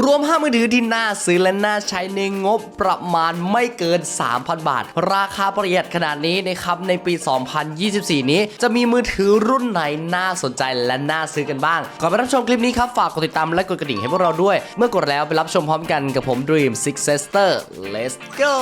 รวม 5 มือถือที่น่าซื้อและน่าใช้ในงบประมาณไม่เกิน 3,000 บาท ราคาประหยัดขนาดนี้นะครับในปี 2024 นี้ จะมีมือถือรุ่นไหนน่าสนใจและน่าซื้อกันบ้างก่อนไปรับชมคลิปนี้ครับฝากกดติดตามและกดกระดิ่งให้พวกเราด้วย เมื่อกดแล้วไปรับชมพร้อมกันกับผม Dream Six Sister Let's go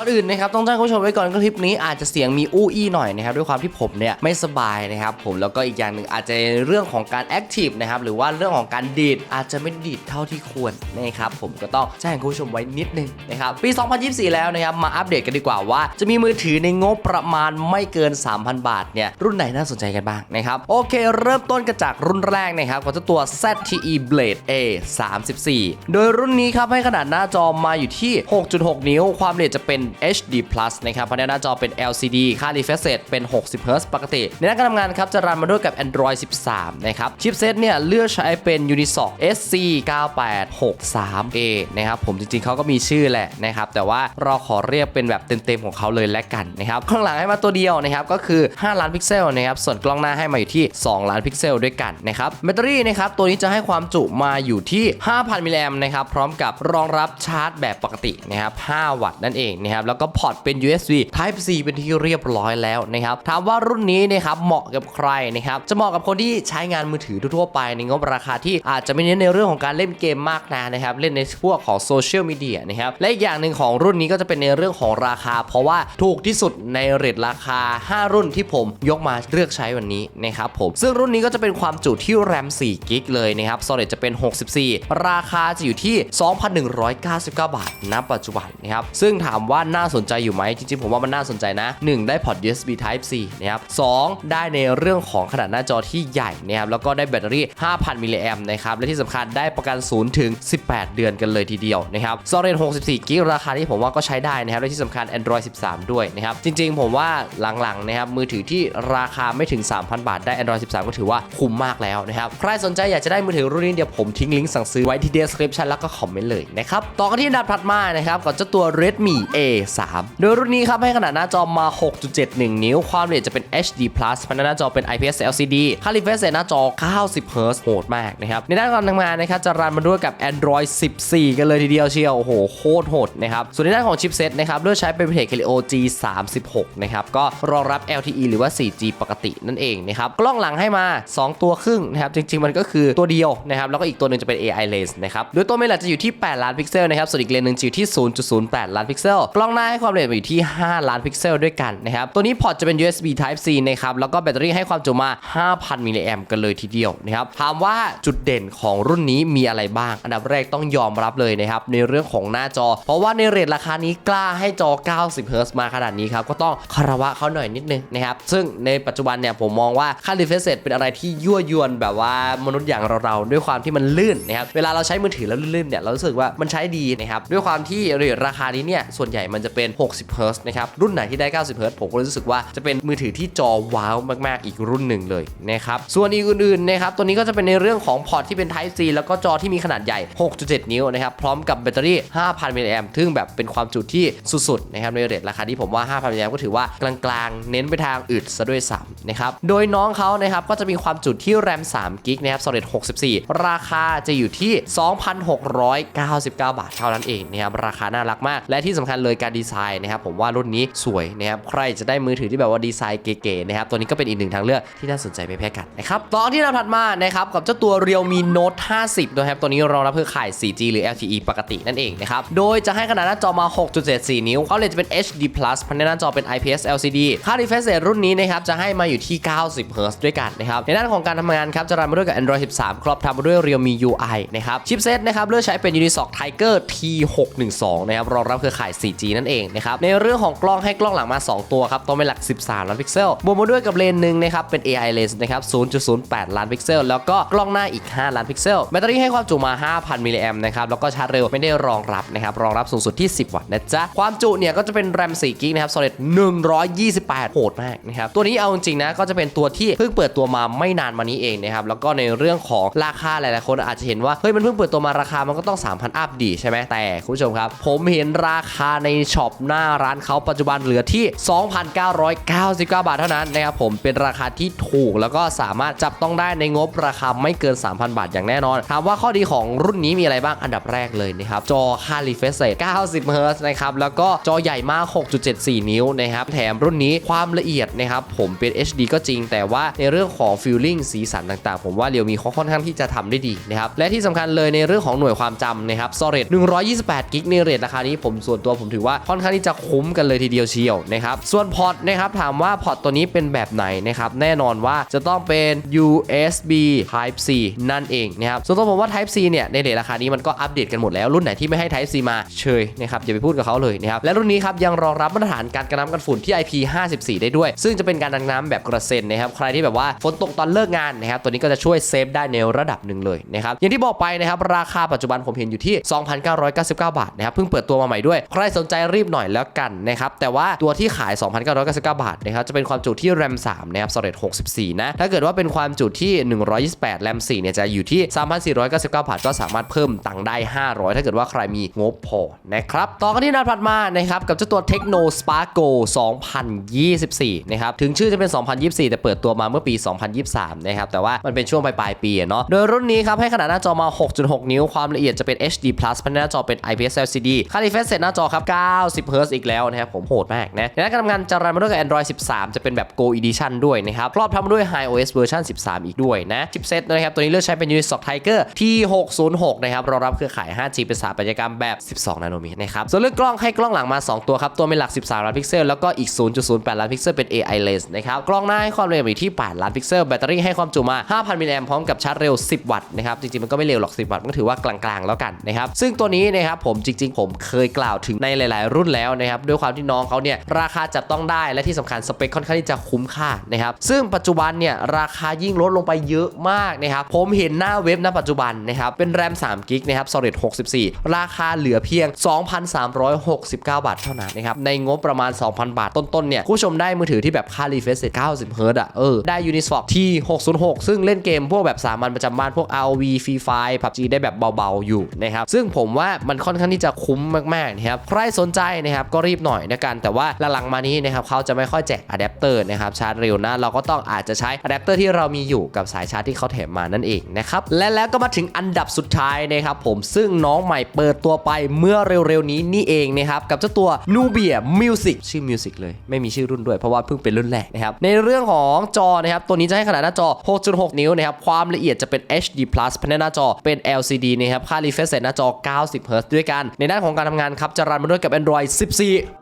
ก่อนอื่นนะครับต้องแจ้งคุณผู้ชมไว้ก่อนก็คลิปนี้อาจจะเสียงมีอู้อี้หน่อยนะครับด้วยความที่ผมเนี่ยไม่สบายนะครับผมแล้วก็อีกอย่างหนึ่งอาจจะเรื่องของการแอคทีฟนะครับหรือว่าเรื่องของการดีดอาจจะไม่ดีดเท่าที่ควรนะครับผมก็ต้องแจ้งคุณผู้ชมไว้นิดนึงนะครับปี 2024 แล้วนะครับมาอัปเดตกันดีกว่าว่า จะมีมือถือในงบประมาณไม่เกิน 3,000 บาทเนี่ยรุ่นไหนน่าสนใจกันบ้างนะครับโอเค เริ่มต้นกันจากรุ่นแรกนะครับของเจ้าตัว ZTE Blade A 34โดยรุ่นนี้ครับให้ขนาดหน้าจอมาอยู่ที่ 6.6 นิ้ว ความละเอียดจะเป็น HD Plus นะครับภายในหน้าจอเป็น LCD ค่า refresh rate เป็น 60 Hz ปกติ ในด้านการทำงานครับจะรันมาด้วยกับ Android 13 นะครับชิปเซตเนี่ยเลือกใช้เป็น Unisoc SC 9863A นะครับผมจริงๆเขาก็มีชื่อแหละนะครับแต่ว่าเราขอเรียกเป็นแบบเต็มๆของเขาเลยแล้วกันนะครับข้างหลังให้มาตัวเดียวนะครับก็คือ 5 ล้านพิกเซลนะครับส่วนกล้องหน้าให้มาอยู่ที่ 2 ล้านพิกเซลด้วยกันนะครับแบตเตอรี่นะครับตัวนี้จะให้ความจุมาอยู่ที่ 5,000มิลลิแอมป์นะครับพร้อมกับรองรับชาร์จแบบปกตินะครับ5วัตต์นั่นเองนะครับแล้วก็พอร์ตเป็น USB Type C เป็นที่เรียบร้อยแล้วนะครับถามว่ารุ่นนี้นะครับเหมาะกับใครนะครับจะเหมาะกับคนที่ใช้งานมือถือทั่วไปในงบราคาที่อาจจะไม่เน้นในเรื่องของการเล่นเกมมากนะนะครับเล่นในพวกของโซเชียลมีเดียนะครับและอีกอย่างหนึ่งของรุ่นนี้ก็จะเป็นในเรื่องของราคา เพราะว่าถูกที่สุดในเรทราคา 5 รุ่นที่ผมยกมาเลือกใช้วันนี้นะครับผมซึ่งรุ่นนี้ก็จะเป็นความจุที่แรม4กิกเลยนะครับ Storage จะเป็น 64 ราคาจะอยู่ที่ 2,199 บาทณปัจจุบันนะครับซึ่งถามว่าน่าสนใจอยู่ไหมจริงๆ ผมว่ามันน่าสนใจนะ 1 ได้พอร์ต USB Type C นะครับ2ได้ในเรื่องของขนาดหน้าจอที่ใหญ่นะครับแล้วก็ได้แบตเตอรี่ 5,000 มิลลิแอมป์นะครับและที่สำคัญได้ประกันศูนย์ถึง 18 เดือนกันเลยทีเดียวนะครับ Storage 64กิกราคาที่ผมว่าก็ใช้ได้นะครับและที่สำคัญ Android 13 ด้วยนะครับจริงๆ ผมว่าหลังๆนะครับมือถือที่ราคาไม่ถึง 3,000 บาทได้ Android 13 ก็ถือว่าคุ้มมากแล้วนะครับใครสนใจอยากจะได้มือถือรุ่นนี้เดี๋ยวผมทิ้งลิงก์สั่งซื้อไว้ที่ description แล้วก็คอมเมนต์เลยนะครับต่อกันที่อันดับถัดมานะครับกับเจ้าตัว Redmi A3 โดยรุ่นนี้ครับให้ขนาดหน้าจอมา 6.71 นิ้ว ความละเอียดจะเป็น HD Plus ภายในหน้าจอเป็น IPS LCD ค่า refresh rate หน้าจอ 90 Hz โหดมากนะครับ ในด้านการทำงานนะครับจะรันมาด้วยกับ Android 14 กันเลยทีเดียวเชียว โอ้โห โคตรโหดนะครับ ส่วนในด้านของชิปเซตนะครับเลือกใช้เป็น Intel Helio G36 นะครับ ก็รองรับ LTE หรือว่า 4G ปกตินั่นเองนะครับ กล้องหลังให้มา 2 ตัวครึ่งนะครับ จริง ๆ มันก็คือตัวเดียวนะครับ แล้วก็อีกตัวหนึ่งจะเป็น AI lens นะครับ โดยตัวเมนหลัจะอยู่ที่ 8 ล้านพิกเซลนะครับ ส่วนอีกเลนส์หนึ่งจะอยู่ที่ 0.08 ล้านพิกเซลล้องหน้าให้ความละเอียดอยู่ที่ 5 ล้านพิกเซลด้วยกันนะครับ ตัวนี้พอร์ตจะเป็น USB Type C นะครับ แล้วก็แบตเตอรี่ให้ความจุมา 5,000 มิลลิแอมป์กันเลยทีเดียวนะครับ ถามว่าจุดเด่นของรุ่นนี้มีอะไรบ้าง อันดับแรกต้องยอมรับเลยนะครับในเรื่องของหน้าจอ เพราะว่าในเรทราคานี้กล้าให้จอ 90 Hz มาขนาดนี้ครับ ก็ต้องคารวะเขาหน่อยนิดนึงนะครับ ซึ่งในปัจจุบันเนี่ยผมมองว่าค่า refresh rate เป็นอะไรที่ยั่วยวนแบบว่ามนุษย์อย่างเราๆด้วยความที่มันลื่นนะครับ เวลาเราใช้มือถือแล้วลื่นๆเนี่ยเรารู้สึกว่ามันใช้ดีนะครับด้วยความที่เรทราคานี้เนี่ยส่วนใหญ่มันจะเป็น 60 Hz นะครับ รุ่นไหนที่ได้ 90 Hz ผมก็รู้สึกว่าจะเป็นมือถือที่จอว้าวมากๆ อีกรุ่นหนึ่งเลยนะครับ ส่วนอีกอื่นๆนะครับ ตัวนี้ก็จะเป็นในเรื่องของพอร์ตที่เป็น Type C แล้วก็จอที่มีขนาดใหญ่ 6.7 นิ้วนะครับ พร้อมกับแบตเตอรี่ 5,000 มิลลิแอมป์ซึ่งแบบเป็นความจุที่สุดๆ นะครับ ในเรทราคาที่ผมว่า 5,000 มิลลิแอมป์ก็ถือว่ากลางๆ เน้นไปทางอึดซะด้วยซ้ำนะครับ โดยน้องเขานะครับ ก็จะมีความจุที่แรม3กิกนะครับ Storage 64 ราคาจะอยู่ที่ 2,699 บาทเท่านั้นเองนะครับ ราคาน่ารักมาก และที่สำคัญเลยการดีไซน์นะครับผมว่ารุ่นนี้สวยนะครับใครจะได้มือถือที่แบบว่าดีไซน์เก๋ๆนะครับตัวนี้ก็เป็นอีกหนึ่งทางเลือกที่น่าสนใจไม่แพ้กันนะครับต่อที่เราถัดมานะครับกับเจ้าตัว Realme Note 50นะครับตัวนี้รองรับเครือข่าย 4G หรือ LTE ปกตินั่นเองนะครับโดยจะให้ขนาดหน้าจอมา 6.74 นิ้วเขาเลยจะเป็น HD Plus ภายในหน้าจอเป็น IPS LCD ค่า refresh rate รุ่นนี้นะครับจะให้มาอยู่ที่ 90 Hz ด้วยกันนะครับในด้านของการทำงานครับจะรันมาด้วยกับ Android 13 ครอบทำมาด้วย Realme UI นะครับชิปเซตนะครับเลือกใช้เป็น Unisoc Tiger T612 นะครับรองรับเครือข่าย 4G นั่นเองนะครับในเรื่องของกล้องให้กล้องหลังมา 2 ตัวครับตัวเป็นหลัก 13 ล้านพิกเซลบวกมาด้วยกับเลนส์หนึ่งนะครับเป็น AI lens นะครับ0.08 ล้านพิกเซลแล้วก็กล้องหน้าอีก 5 ล้านพิกเซลแบตเตอรี่ให้ความจุมา 5,000 มิลลิแอมนะครับแล้วก็ชาร์จเร็วไม่ได้รองรับนะครับรองรับสูงสุดที่ 10 วัตต์นะจ๊ะความจุเนี่ยก็จะเป็นแรม4กิกนะครับ Storage 128 โหดมากนะครับตัวนี้เอาจริงๆนะก็จะเป็นตัวที่เพิ่งเปิดตัวมาไม่นานมานี้เองนะครับแล้วก็ในเรื่องของราคาหลายๆคนอาจจะเห็นว่าเฮ้ยมันเพิ่งเปิดตัวมาราคามันก็ต้อง 3,000 อัพดีใช่ไหมแต่คุณผู้ชมครับผมเห็นราคาในช็อปหน้าร้านเขาปัจจุบันเหลือที่ 2,999 บาทเท่านั้นนะครับผมเป็นราคาที่ถูกแล้วก็สามารถจับต้องได้ในงบราคาไม่เกิน 3,000 บาทอย่างแน่นอน ถามว่าข้อดีของรุ่นนี้มีอะไรบ้างอันดับแรกเลยนะครับจอค่า refresh rate 90เฮิร์ตซ์นะครับแล้วก็จอใหญ่มาก 6.74 นิ้วนะครับแถมรุ่นนี้ความละเอียดนะครับผมเป็น HD ก็จริง แต่ว่าในเรื่องของ feeling สีสันต่างๆ ผมว่าเรียวมีเขาค่อนข้างที่จะทำได้ดีนะครับและที่สำคัญเลยในเรื่องของหน่วยความจำนะครับ storage 128กิกในเรทราคานี้ผมส่วนตัวผมถือว่าค่อนข้างที่จะคุ้มกันเลยทีเดียวเชียวนะครับส่วนพอร์ตนะครับถามว่าพอร์ตตัวนี้เป็นแบบไหนนะครับแน่นอนว่าจะต้องเป็น USB Type C นั่นเองนะครับส่วนตัวผมว่า Type C เนี่ยในเรทราคานี้มันก็อัปเดตกันหมดแล้วรุ่นไหนที่ไม่ให้ Type C มาเชยนะครับอย่าไปพูดกับเขาเลยนะครับและรุ่นนี้ครับยังรองรับมาตรฐานการกันน้ำกันฝุ่นที่ IP54 ได้ด้วย ซึ่งจะเป็นการดังน้ำแบบกระเซ็นนะครับใครที่แบบว่าฝนตกตอนเลิกงานนะครับตัวนี้ก็จะช่วยเซฟได้ในระดับหนึ่งเลยนะครับอย่างที่บอกไปนะครับราคาปัจจุบันผมเห็นอยู่ที่ 2,999 บาทนะครับเพิ่งเปิดตัวมาใหม่ด้วย ใครสนใจรีบหน่อยแล้วกันนะครับแต่ว่าตัวที่ขาย 2,999 บาทนะครับจะเป็นความจุที่ RAM 3นะครับ storage 64 นะ ถ้าเกิดว่าเป็นความจุที่ 128 RAM 4เนี่ยจะอยู่ที่ 3,499 บาท ก็สามารถเพิ่มตังค์ได้ 500 ถ้าเกิดว่าใครมีงบพอนะครับต่อกันที่หนาถัดมานะครับกับเจ้าตัว Tecno Spark Go 2024 นะครับถึงชื่อจะเป็น 2024 แต่เปิดตัวมาเมื่อปี 2023 นะครับแต่ว่ามันเป็นช่วงปลายปีเนาะโดยรุ่นนี้ครับให้ขนาดหน้าจอมา 6.6 นิ้วความละเอียดจะเป็น HD+ พันหน้าจอเป็น IPS LCD ค่า refresh rate หน้าจอครับ90 Hz อีกแล้วนะครับผมโหดมากนะในด้นการทำงานจะรันมาด้วยกับ Android 13 จะเป็นแบบ Go Edition ด้วยนะครับครอบทำมาด้วย HiOS เวอร์ชัน13 อีกด้วยนะชิปเซตนะครับตัวนี้เลือกใช้เป็น Unisoc Tiger T606 นะครับรองรับเครือข่าย 5G เป็นสถาปัตยกรรมแบบ 12 นาโนเมตรนะครับส่วนเรื่องกล้องให้กล้องหลังมา 2 ตัวครับตัวเป็นหลัก 13 ล้านพิกเซลแล้วก็อีก 0.08 ล้านพิกเซลเป็น AI lens นะครับกล้องหน้าให้ความเร็วอยู่ที่ 8 ล้านพิกเซลแบตเตอรี่ให้ความจุมา 5,000มิลลิแอมพร้อมกับชาร์จเร็ว 10 วัตต์นะครับจริงๆมันก็ไม่เร็วหรอก 10 วัตต์ก็ถือว่ากลางๆแล้วกันนะครับซึ่งตัวนี้นะครับผมจริงๆ ผมเคยกล่าวถึงในหลาย ๆ รุ่นแล้วนะครับด้วยความที่น้องเขาเนี่ยราคาจับต้องได้และที่สำคัญสเปคค่อนข้างที่จะคุ้มค่านะครับซึ่งปัจจุบันเนี่ยราคายิ่งลดลงไปเยอะมากนะครับผมเห็นหน้าเว็บณปัจจุบันนะครับเป็นแรม3กิกนะครับ Solid 64 ราคาเหลือเพียง 2,369 บาทเท่านั้นนะครับในงบประมาณ 2,000 บาทต้น ๆ เนี่ยคุณผู้ชมได้มือถือที่แบบค่า refresh rate 90 Hz อะเออได้ Unisoc T606 ซึ่งเล่นเกมพวกแบบสามัญประจำบ้านพวก ROV Free Fire PUBG ได้แบบเบา ๆ อยู่นะครับซึ่งผมว่ามันค่อนข้างที่จะคุ้มมากๆนะครับใครสนใจนะครับก็รีบหน่อยนะกัน แต่ว่าหลังๆมานี้นะครับเขาจะไม่ค่อยแจกอะแดปเตอร์นะครับชาร์จเร็วนะเราก็ต้องอาจจะใช้อะแดปเตอร์ที่เรามีอยู่กับสายชาร์จที่เขาแถมมานั่นเองนะครับและแล้วก็มาถึงอันดับสุดท้ายนะครับผมซึ่งน้องใหม่เปิดตัวไปเมื่อเร็วๆนี้นี่เองนะครับกับเจ้าตัว Nubia Music ชื่อ Music เลยไม่มีชื่อรุ่นด้วยเพราะว่าเพิ่งเป็นรุ่นแรกนะครับในเรื่องของจอนะครับตัวนี้จะให้ขนาดหน้าจอ 6.6 นิ้วนะครับความละเอียดจะเป็น HD+ ภายในหน้าจอเป็น LCD นะครับค่า refresh rate หน้าจอ 90 Hz ด้วยกัน ในด้านของการทำงานครับจะรันมาด้วยกับับ Android 14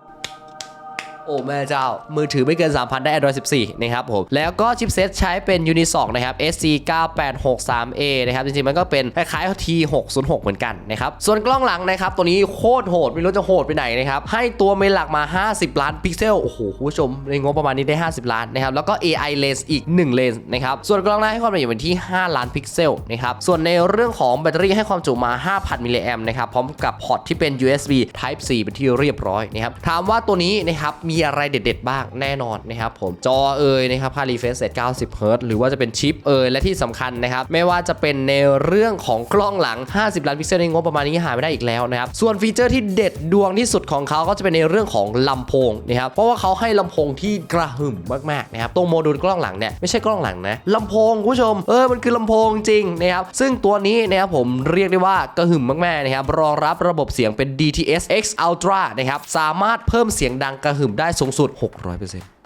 โอ้แม่เจ้า มือถือไม่เกิน 3,000 ได้ Android 14 นะครับผม แล้วก็ชิปเซตใช้เป็น Unisoc นะครับ SC 9863A นะครับ จริงๆ มันก็เป็นคล้ายๆ T606 เหมือนกันนะครับ ส่วนกล้องหลังนะครับ ตัวนี้โคตรโหด ไม่รู้จะโหดไปไหนนะครับ ให้ตัวเมนหลักมา 50 ล้านพิกเซล โอ้โหคุณผู้ชม ในงบประมาณนี้ได้ 50 ล้านนะครับ แล้วก็ AI lens อีก 1 เลนส์นะครับ ส่วนกล้องหน้าให้ความละเอียดเป็นที่ 5 ล้านพิกเซลนะครับ ส่วนในเรื่องของแบตเตอรี่ให้ความจุมา 5,000 มิลลิแอมนะครับ พร้อมกับพอร์ตที่เป็น USB Type C เป็นที่เรียบร้อยนะครับถามว่าตัวนี้นะครับมีอะไรเด็ดๆบ้างแน่นอนนะครับผมจอเอ่ยนะครับค่า refresh rate 90 Hz หรือว่าจะเป็นชิปเอ่ยและที่สำคัญนะครับไม่ว่าจะเป็นในเรื่องของกล้องหลัง 50 ล้านพิกเซลในงบประมาณนี้หาไม่ได้อีกแล้วนะครับส่วนฟีเจอร์ที่เด็ดดวงที่สุดของเขาก็จะเป็นในเรื่องของลำโพงนะครับเพราะว่าเขาให้ลำโพงที่กระหึ่มมากๆนะครับตรงโมดูลกล้องหลังเนี่ยไม่ใช่กล้องหลังนะลำโพงคุณผู้ชมเออมันคือลำโพงจริงนะครับซึ่งตัวนี้นะครับผมเรียกได้ว่ากระหึ่มมากๆนะครับรองรับระบบเสียงเป็น DTS X Ultra นะครับสามารถเพิ่มเสียงดังกระหึ่มได้สูงสุด 600%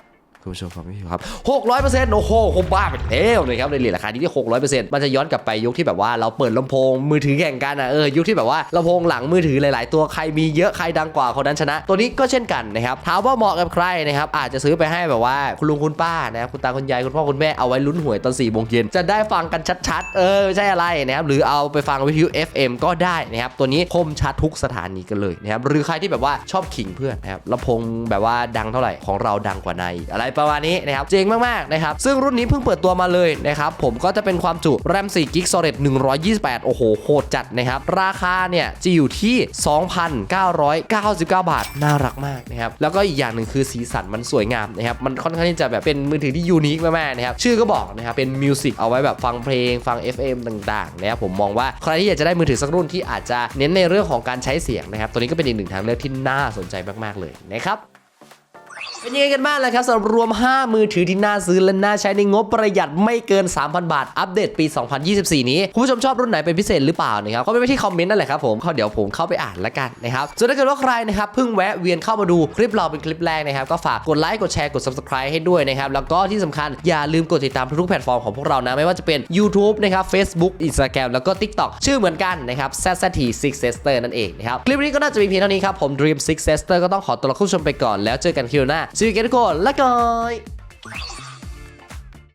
คุณผู้ชมครับไม่ผิดครับ600%โอ้โหคงบ้าไปแล้วนะครับในเหรียญราคาที่600%มันจะย้อนกลับไปยุคที่แบบว่าเราเปิดลำโพงมือถือแข่งกันอะเออยุคที่แบบว่าลำโพงหลังมือถือหลาย ๆ ตัวใครมีเยอะใครดังกว่าคนนั้นชนะ ตัวนี้ก็เช่นกันนะครับถามว่าเหมาะกับใครนะครับอาจจะซื้อไปให้แบบว่าคุณลุงคุณป้านะครับคุณตาคุณยายคุณพ่อคุณแม่เอาไว้ลุ้นหวยตอน4ี่โมงเย็นจะได้ฟังกันชัด ๆ เออไม่ใช่อะไรนะครับหรือเอาไปฟังวิทยุ FM ก็ได้นะครับตัวนี้คมชัดทุกสถานีกันเลยนะครับหรือใครที่แบบว่าชอบขิงเพื่อนนะครับลำโพงแบบว่าดังเท่าไหร่ของเราดังกว่าในอะไรประมาณนี้นะครับเจ๋งมากๆนะครับซึ่งรุ่นนี้เพิ่งเปิดตัวมาเลยนะครับผมก็จะเป็นความจุ RAM 4 g b Storage 128 โอ้โหโหดจัดนะครับราคาเนี่ยจะอยู่ที่ 2,999 บาท น่ารักมากนะครับแล้วก็อีกอย่างหนึ่งคือสีสันมันสวยงามนะครับมันค่อนข้างที่จะแบบเป็นมือถือที่ยูนิคมากๆนะครับชื่อก็บอกนะครับเป็นมิวสิกเอาไว้แบบฟังเพลงฟัง FM ต่างๆนะครับผมมองว่าใครที่อยากจะได้มือถือสักรุ่นที่อาจจะเน้นในเรื่องของการใช้เสียงนะครับตัวนี้ก็เป็นอีกหนึ่งทางเลือกที่น่าสนใจมากๆเลยนะครับ เป็นยังไงกันบ้างล่ะครับสำหรับรวม 5 มือถือที่น่าซื้อและน่าใช้ในงบประหยัดไม่เกิน 3,000 บาท อัปเดตปี 2024 นี้ คุณผู้ชมชอบรุ่นไหนเป็นพิเศษหรือเปล่านะครับก็ไปที่คอมเมนต์นั่นแหละครับผมเขาเดี๋ยวผมเข้าไปอ่านละกันนะครับส่วนถ้าเกิดว่าใครนะครับเพิ่งแวะเวียนเข้ามาดูคลิปเราเป็นคลิปแรกนะครับก็ฝากกดไลค์กดแชร์กด subscribe ให้ด้วยนะครับแล้วก็ที่สำคัญอย่าลืมกดติดตามทุกแพลตฟอร์มของพวกเรานะไม่ว่าจะเป็น YouTube นะครับ Facebook Instagram แล้วก็ TikTok ชื่อเหมือนกันนะครับ ZZT Six Sister นั่นเองนะครับคลิปนี้ก็น่าจะมีเพียงเท่านี้ครับผม Dream Six Sister ก็ต้องขอตัวลาคุณผู้ชมไปก่อนแล้วเจอกันคลิปหน้า Sweet Girl Cola Coy!